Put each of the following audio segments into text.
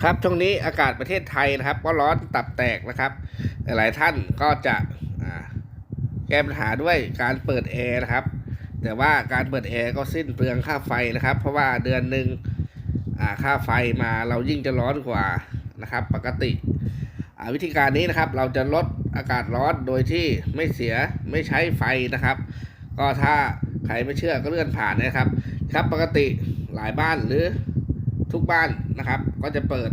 ครับช่วงนี้อากาศประเทศไทยนะครับ ก็ร้อนตับแตกนะครับ หลายท่านก็จะแก้ปัญหาด้วยการเปิดแอร์นะครับ แต่ว่าการเปิดแอร์ก็สิ้นเปลืองค่าไฟนะครับ เพราะว่าเดือนหนึ่งค่าไฟมาเรายิ่งจะร้อนกว่านะครับ ปกติวิธีการนี้นะครับเราจะลดอากาศร้อนโดยที่ไม่เสียไม่ใช้ไฟนะครับ ก็ถ้าใครไม่เชื่อก็เลื่อนผ่านนะครับ ครับปกติหลายบ้านหรือ ทุกบ้านนะครับ ก็จะเปิด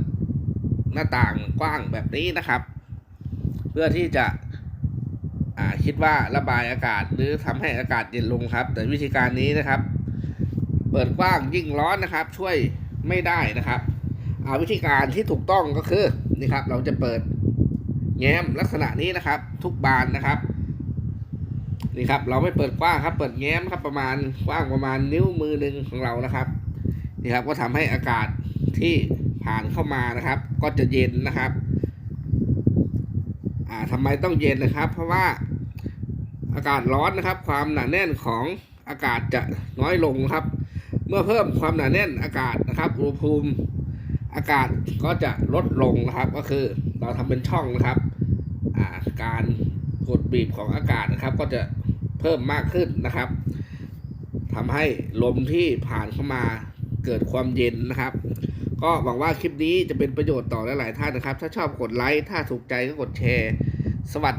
หน้าต่างกว้างแบบนี้นะครับ เพื่อที่จะคิดว่าระบายอากาศหรือทำให้อากาศเย็นลงครับ แต่วิธีการนี้นะครับ เปิดกว้างยิ่งร้อนนะครับ ช่วยไม่ได้นะครับอาวิธีการที่ถูกต้องก็คือนี่ครับ เราจะเปิดแง้มลักษณะนี้นะครับ ทุกบานนะครับนี่ครับ เราไม่เปิดกว้างครับ เปิดแง้มครับประมาณกว้างประมาณนิ้วมือหนึ่งของเรานะครับ นี่ครับก็ทำให้อากาศที่ผ่านเข้ามานะครับ ก็จะเย็นนะครับอ่าทำไมต้องเย็นนะครับ เพราะว่าอากาศร้อนนะครับ ความหนาแน่นของอากาศจะน้อยลงครับ เมื่อเพิ่มความหนาแน่นอากาศนะครับอุณหภูมิอากาศก็จะลดลงนะครับ ก็คือเราทำเป็นช่องนะครับาการกดบีบของอากาศนะครับ ก็จะเพิ่มมากขึ้นนะครับทำให้ลมที่ผ่านเข้ามา เกิดความเย็นนะครับ ก็หวังว่าคลิปนี้จะเป็นประโยชน์ต่อหลายๆท่านนะครับ ถ้าชอบกดไลค์ ถ้าถูกใจก็กดแชร์ สวัสดี